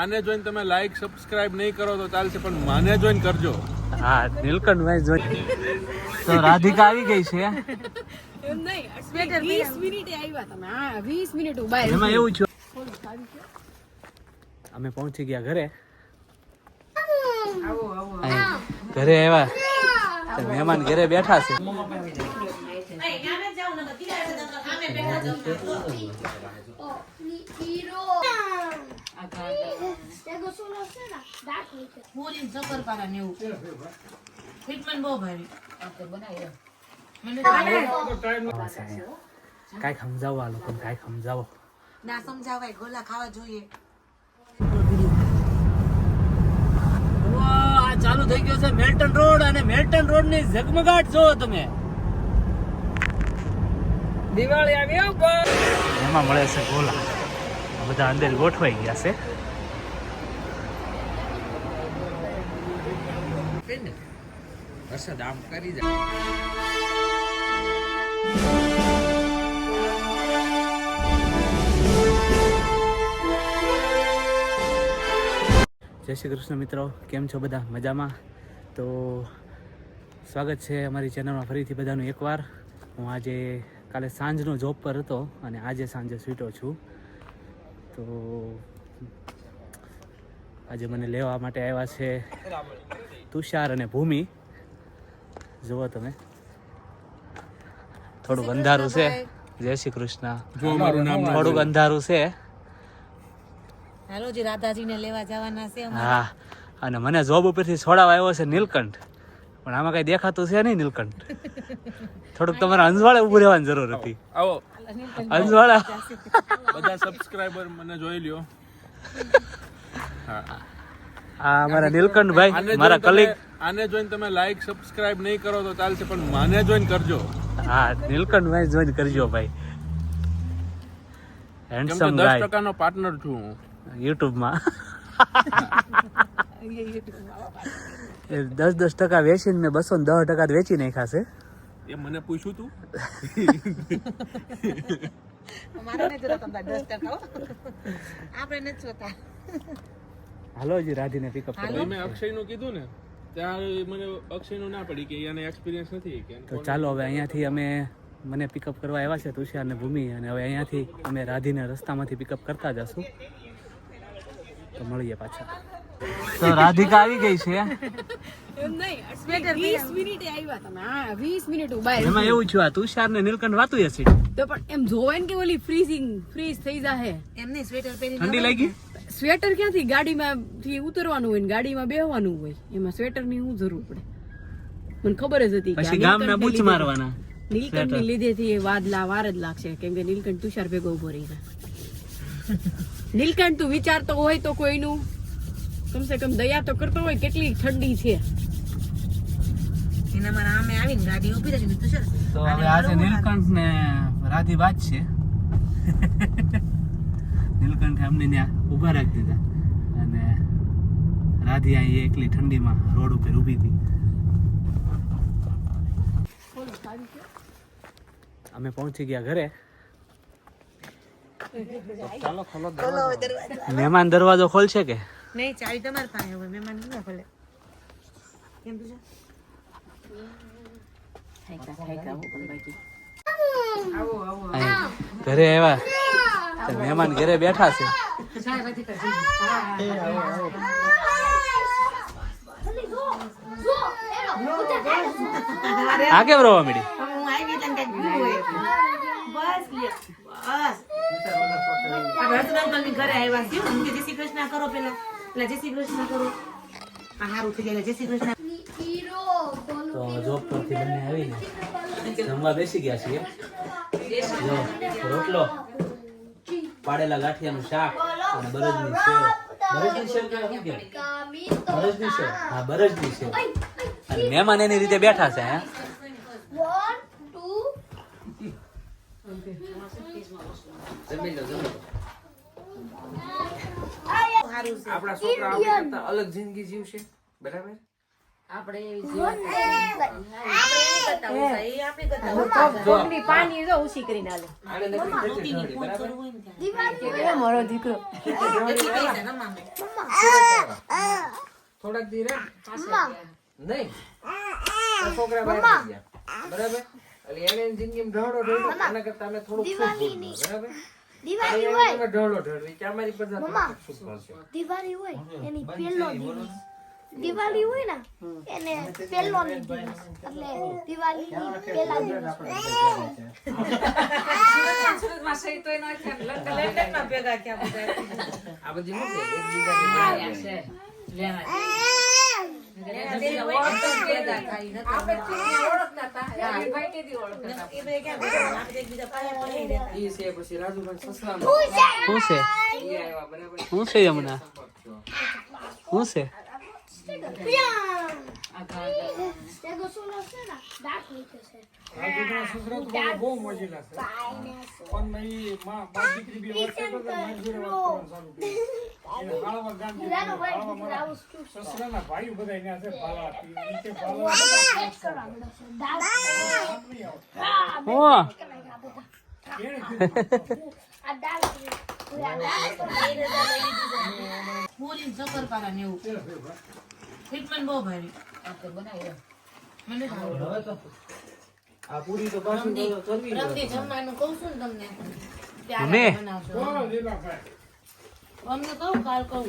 આને જોઈને તમે લાઈક સબસ્ક્રાઇબ નહીં કરો તો ચાલશે પણ માને જોઈને કરજો. હા નીલકંઠભાઈ જોઈ તો રાધિકા આવી ગઈ છે. એમ નહીં વીસ મિનિટે આવ્યા તમે. હા વીસ મિનિટ ઊભા એમાં એવું છે. અમે પહોંચી ગયા ઘરે. ઘરે આવ્યા. મહેમાન ઘરે બેઠા છે. કાંઈક સમજાવો આ લોકોને કાંઈક સમજાવો. ના સમજાવાય ગોલા ખાવા જોઈએ. આ ચાલુ થઈ ગયો છે મેલ્ટન રોડ અને મેલ્ટન રોડની ઝગમગાટ જો તમે. દિવાળી આવી એમાં મળે છે ગોલા. બધા અંદર ગોઠવાઈ ગયા છે. વરસાદ આમ કરી જાય. જય શ્રી કૃષ્ણ મિત્રો, કેમ છો બધા? મજામાં? તો સ્વાગત છે અમારી ચેનલમાં ફરીથી બધાનું એકવાર. હું આજે કાલે સાંજનો જોબ પર હતો અને આજે સાંજે સૂટો છું. તો આજે મને લેવા માટે આવ્યા છે તુષાર અને ભૂમિ. જુઓ તમે. થોડુંક અંધારું છે. જય શ્રી કૃષ્ણ. જો અમારું નામ થોડુંક અંધારું છે. હાલો જી રાધાજીને લેવા જવાના છે હા અને મને જોબ ઉપરથી છોડાવવા આવ્યો છે નીલકંઠ. પણ આમાં કઈ દેખાતું છે નહીં નીલકંઠ. થોડુંક તમારે અંજવાળે ઊભું રહેવાની જરૂર હતી. આવો. અંજવાળા. બધા સબસ્ક્રાઇબર મને જોઈ લ્યો. હા. આ અમારા નીલકંઠભાઈ મારા કલીગ આને જોઈને તમે લાઈક સબસ્ક્રાઇબ નહીં કરો તો ચાલશે પણ માને જોઈને કરજો. હા નીલકંઠભાઈ જોઈન કરજો ભાઈ. કેમ કે હેન્ડસમ દસ ગાય ટકાનો પાર્ટનર છું હું. યુટ્યુબમાં. એ દસ દસ ટકા વેચીને મેં બસો ને દસ ટકા વેચી નાખ્યા છે. એ મને પૂછ્યું તું? અમારે નથી જોતા તમારા દસ ટકા આપણે નથી જોતા. હાલો જ રાધીને પિકઅપ કરો. મેં અક્ષયનું કીધું ને ત્યાં મને અક્ષયનું ના પડી કે એને એક્સપિરિયન્સ નથી કે તો ચાલો હવે અહીંયાથી અમે મને પિકઅપ કરવા આવ્યા છે તુષાર ને ભૂમિ અને હવે અહીંયાથી અમે રાધીને રસ્તામાંથી પિકઅપ કરતા જશું. તો મળીએ પાછા. તો રાધિકા આવી ગઈ છે. એમાં એવું છું આ તુષાર ને નીલકંઠ વાતું હશે. તો પણ એમ જોવે ને કે ઓલી ફ્રીઝિંગ ફ્રીઝ થઈ જાહે. એમને સ્વેટર પહેરી ઠંડી લાગી? સ્વેટર ક્યાંથી? ગાડીમાં થી ઉતરવાનું હોય ને ગાડીમાં બેહવાનું હોય. એમાં સ્વેટરની શું જરૂર પડે. મને ખબર જ હતી કે પછી ગામના બૂચ લીધે- મારવાના નીલકંઠની લીધે થી વાદલા વાર જ લાગશે કેમ કે નીલકંઠ તુષાર ભેગો ઊભો રહી જાય. નીલકંઠ તું વિચારતો હોય તો કોઈનું. કમસે કમ દયા તો કરતો હોય કેટલી ઠંડી છે. એના મારા આમે આવીને ગાડી ઊભી રહી તો તો હવે આજે નીલકંઠ ને રાધી વાત છે. નીલકંઠે અમને ત્યાં ઊભા રાખી દીધા. અને રાધી અહીં એકલી ઠંડીમાં રોડ ઉપર ઊભી હતી. અમે પહોંચી ગયા ઘરે. મહેમાન દરવાજો ખોલશે કે? નહીં ચાવી તમારે પાસે હવે મહેમાન ન ભલે કેમ તું ઘરે આવ્યા. મહેમાન ઘરે બેઠા છે. આ કેમ રોવા મીડી? ઘરે આવ્યા કે જય શ્રી કૃષ્ણ કરો પેલા પેલા જય કરો જાય શ્રી કૃષ્ણ તો જોબ પરથી બંને આવીને બેસી ગયા છીએ. રોટલો. પાડેલા ગાંઠિયાનું શાક અને બરજની સેવ. બરજની સેવ કે શું કે બરજની સેવ. હા બરજની સેવ. અને મહેમાન એની રીતે બેઠા છે હે? આપણા છોકરા કરતા અલગ જિંદગી જીવશે. બરાબર? પાણી જો કરીને ઢળી, મારો દીકરો. માંગે. થોડાક દી રે નહીં. છોકરા બરાબર? એટલે એને જિંદગીમાં ઢળો ઢળ્યો. આના કરતા અમે થોડુંક બરાબર? દિવાળી હોય. ઢળો ઢળવી કે અમારી પર દિવાળી હોય. એની પેલો દિવસ. દિવાળી હોય ને એને પેલો દિવસ. એટલે દિવાળી દિવસ. રાજુભાઈ શું છે. હમણાં? શું છે? ભાઈ દીકરા આવું શું છે? પેટ કરવા માંડ્યો છે. દાંત હા, બે ઓ આ દાંત આ દાંત પૂરી શક્કરપારા ટ્રીટમેન્ટ બહુ ભારી. આપણે બનાવી મને ભાવે. આ પૂરી તો પાછું કરવી રમતી જમવાનું કહું છું ને તમને. ત્યારે બનાવશો. અમને કહું કાલ કહું.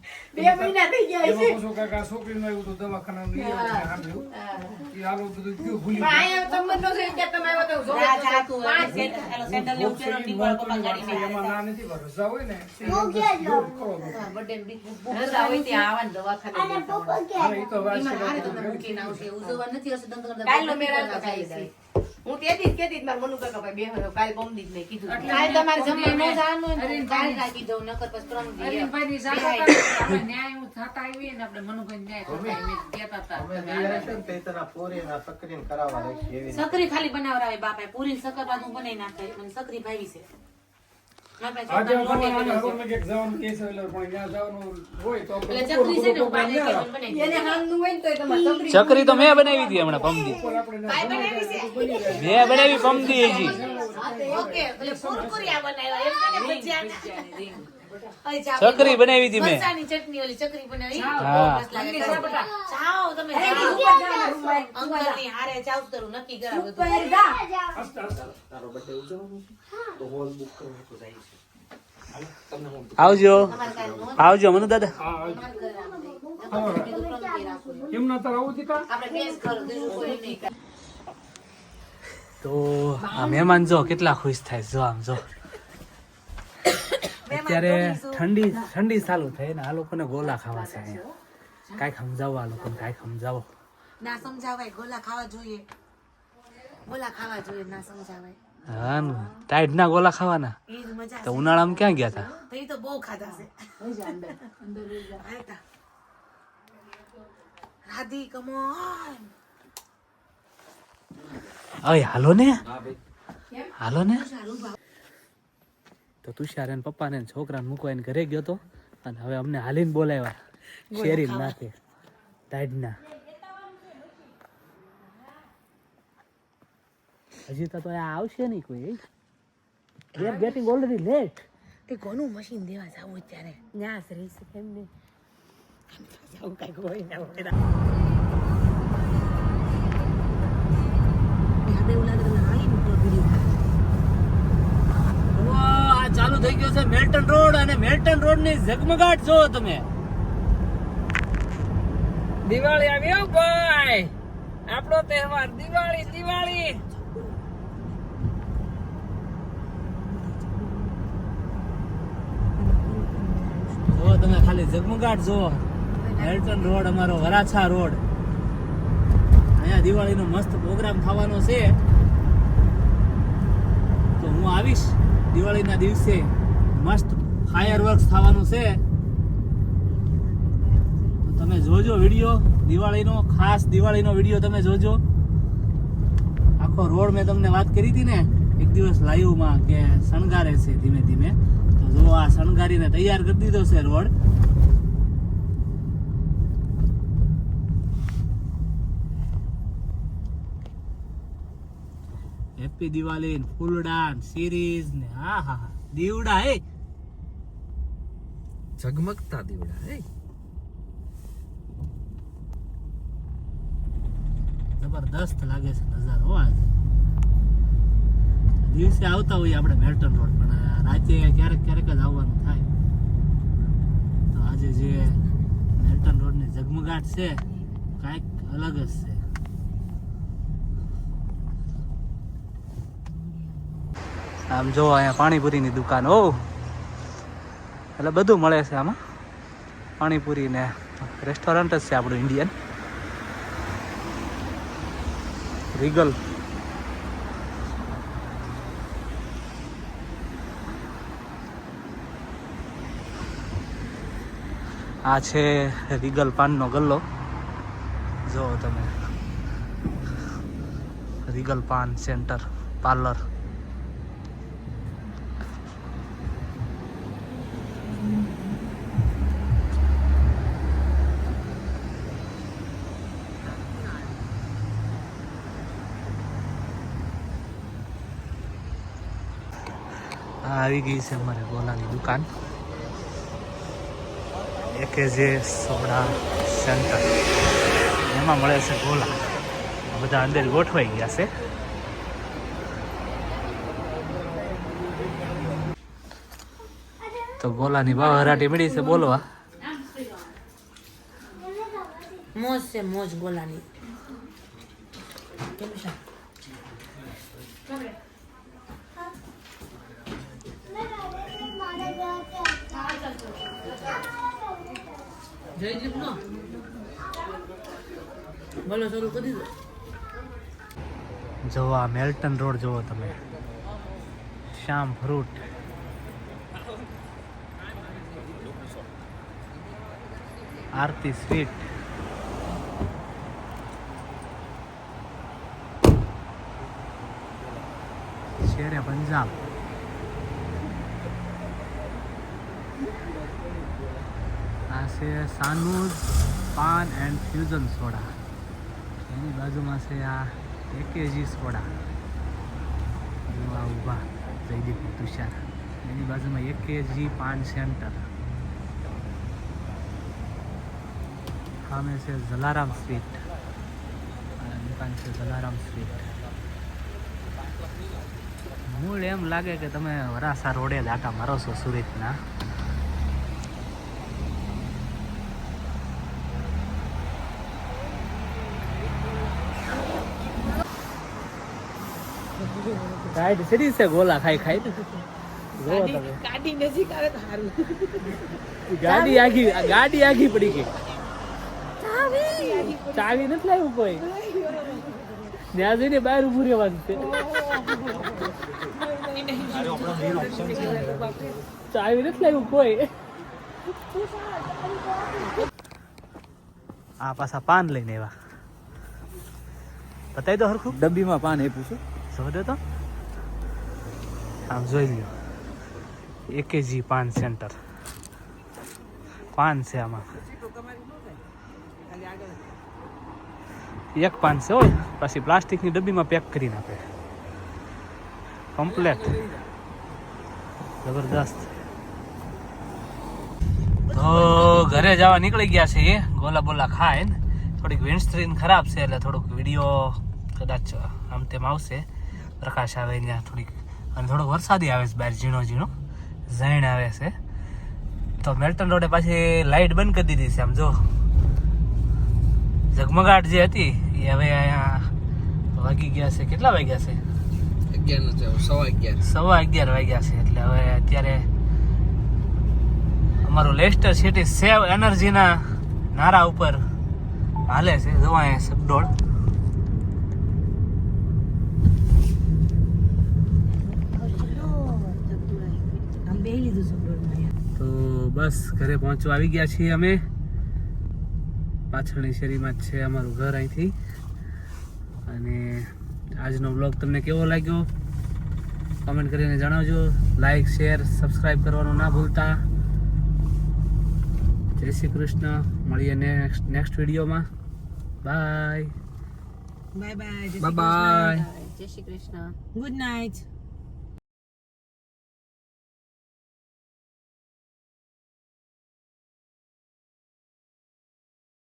છે તું બે હવા જવું છે છે મને બોલો અમે બર્થડે નું બુક કરવા જાય બે મહિના થઈ ગયા છે પણ અહીંયા સંબંધો છે કે તમે આવ્યો તો જોડે જા, તો જા તું હવે. સેન્ડલ- એલો સેન્ડલ લેવું છે, એનો ટીપણ પપ્પા ગાડીમાં હું ક્યાં જાઉં? હા, birthday નું big book હોય ત્યાં આવવાનું દવાખાને અને પપ્પા ક્યાં? જાઉં? એમાં હારે તમને મૂકીને આવશે. ઉજવવા નથી હશે, દંત કરતા કાલનો મેળ કરવા જાય. જાય. છે. હું તેથી જ કેતી મારા મનુ કાકા ભાઈ બે કાલ બમદી જ મેં કીધું કાલે તમારે જમવા ન જવાનું હોય ને અરે, તો કાલ રાખી દઉં નકર પછી ત્રણ દી અરે ભાઈ ની જાતા ન્યાય હું થતા આવી ને આપણે મનુભાઈ ન્યાય થતા આવીએ. કેતા હતા. તમે ના સકરી ખાલી બનાવરાવે બાપાએ પૂરી ને સકર બાદ હું બનાવી નાખે મને સકરી ભાવી છે. કર્યો છે. એટલે ચકરી છે ને હું કે બનાવી એને હાલનું હોય ને તમારે ચકરી તો મેં બનાવી હતી હમણાં પમદી. કાંઈ બનાવી છે મેં બનાવી પમદી હજી. ઓકે એટલે કુરકુરિયા બનાવ્યા. એમ કે ભજીયા અરે જાઓ. ચકરી બનાવી હતી મેં. ચટણી ઓલી ચકરી બનાવી. હા. મસ્ત લાગે. છે. જાઓ તમે જાઓ. અંકલની હારે જાવ તો નક્કી કરાવો બધું. તારો બર્થડે ઉજવવાનો તો હોલ બુક કરવો તો જાય છે. હાલો, તમને હું આવજો. આવજો મનુ દાદા. આપણે બીજું કોઈ નહીં. તો આ મહેમાન જો કેટલા ખુશ થાય જો આમ જો. અત્યારે ઠંડી ઠંડી ચાલુ થઈ ને આ લોકોને ગોલા ખાવા છે. અહીંયા કાંઈક સમજાવો આ લોકોને કાંઈક સમજાવો. ના સમજાવાય. ગોલા ખાવા જોઈએ. ગોલા ખાવા જોઈએ ના સમજાવાય. હા ટાઈટ ના ગોલા ખાવાના? એ જ મજા તો ઉનાળામાં ક્યાં ગયા હતા એ તો બહુ ખાધા છે. રાધી કમોન અય હાલો ને. હાલો ને. તો તુષાર એને પપ્પાને છોકરાને મૂકવાને ઘરે ગયો તો અને હવે અમને હાલીને બોલાવ્યા. શેરી નાખે. ટાઈટના હજી તો આ આવશે નહીં કોઈ we are getting already late તે કોનું મશીન દેવા જાવ અત્યારે. ન્યાસ રહી કેમ નહીં જાવું કંઈક હોય ને મેલ્ટન રોડ અને મેલ્ટન રોડની ઝગમગાટ જો તમે. દિવાળી આવી ભાઈ. આપણો તહેવાર દિવાળી દિવાળી. તમે ખાલી ઝગમગાટ જો મેલ્ટન રોડ અમારો વરાછા રોડ. અહીંયા દિવાળીનો મસ્ત પ્રોગ્રામ થવાનો છે. તો હું આવીશ દિવાળીના દિવસે. મસ્ત ફાયર વર્ક્સ થવાનું છે. તમે જોજો વીડિયો, દિવાળીનો, ખાસ દિવાળીનો વીડિયો તમે જોજો. આખો રોડ મેં તમને વાત કરી હતી ને, એક દિવસ લાઈવમાં કે શણગારે છે ધીમે ધીમે. તો જો આ શણગારીને તૈયાર કરી દીધો છે રોડ. હેપી દિવાળી ફૂલ ફૂલડા સિરીઝ ને, હા હા હા. દીવડા, હે? ઝગમગતા દીવડા, હે? જબરદસ્ત લાગે છે નજારો આજે દિવસે આવતા હોઈએ આપણે મેલ્ટન રોડ, પણ રાતે ક્યારેક ક્યારેક જ આવવાનું થાય. તો આજે જે મેલ્ટન રોડની ઝગમગાટ છે, કાંઈક અલગ જ છે. આમ જો અહીંયા પાણીપુરીની દુકાન, ઓ. એટલે બધું મળે છે આમાં. પાણીપુરી ને રેસ્ટોરન્ટ જ છે આપણું ઇન્ડિયન રીગલ. આ છે રીગલ પાનનો ગલ્લો. જો તમે. રીગલ પાન સેન્ટર, પાર્લર આ આવી ગઈ છે અમારે ગોલાની દુકાન. A K J soda centre. એમાં મળે છે ગોલા. બધા અંદર ગોઠવાઈ ગયા છે. તો ગોલાની બા હરાટી મળી છે બોલવા. મોજ છે, મોજ ગોલાની. કેમ છે? જય દીપનો બોલો, શરૂ કરી દીધો જો આ મેલ્ટન રોડ જુઓ તમે. Shyam fruit Aarti sweet Shere Punjab. આ છે Sanuj, paan and fusion soda. એની બાજુમાં છે આ એકેજી સોડા. ઊભા, જયદીપ તુષાર. એની બાજુમાં એકેજી પાન સેન્ટર. સામે છે જલારામ સ્વીટ. દુકાન છે જલારામ સ્વીટ. મૂળ એમ લાગે કે તમે વરાસા રોડે જ મારો છો સુરતના. ગાઈડ સીધી છે ગોલા ખાઈ ખાઈ. જોવો તમે. ગાડી નજીક આવે તો સારું. ગાડી આખી ગાડી આખી પડી ગઈ. ચાવી. નથી લાવ્યું કોઈ? ત્યાં જઈને બહાર ઉભું રહેવાનું છે. ચાવી નથી લાવ્યું કોઈ? આ પાછા પાન લઈને એવા બતાવી દો હરખું. ડબ્બીમાં પાન આપ્યું છે. દે તો. આમ જોઈ લો એકેજી પાન સેન્ટર. પાન છે આમાં. એક પાન છે હોય પછી પ્લાસ્ટિકની ડબ્બીમાં પેક કરીને આપે. કમ્પ્લેટ. જબરદસ્ત. તો ઘરે જવા નીકળી ગયા છે ગોલા બોલા ખાય ને. થોડીક વિન્ડસ્ક્રીન ખરાબ છે એટલે થોડુંક વીડિયો કદાચ આમ તેમ આવશે. પ્રકાશ આવે ત્યાં થોડીક અને થોડો વરસાદી આવે છે બહાર ઝીણો ઝીણો. ઝાઈણ આવે છે. તો મેલ્ટન રોડે પાછી લાઇટ બંધ કરી દીધી છે. આમ જો ઝગમગાટ જે હતી એ હવે અહીંયા વાગી ગયા છે. કેટલા વાગ્યા છે? સવા અગિયાર. સવા અગિયાર વાગ્યા છે. એટલે હવે અત્યારે અમારું લેસ્ટર સિટી સેવ એનર્જીના નારા ઉપર હાલે છે. જોવા અહીંયા સગડોળ આમ બેહી લીધું છે ડોલમાં યાર. તો બસ ઘરે પહોંચવા આવી ગયા છીએ અમે. પાછળની શેરીમાં જ છે અમારું ઘર અહીંથી. અને આજનો બ્લોગ તમને કેવો લાગ્યો? કમેન્ટ કરીને જણાવજો. લાઈક શેર સબસ્ક્રાઈબ કરવાનું ના ભૂલતા. જય શ્રી કૃષ્ણ. મળીએ નેક્સ્ટ નેક્સ્ટ વિડીયોમાં bye bye bye bye bye જય શ્રી કૃષ્ણ. Good night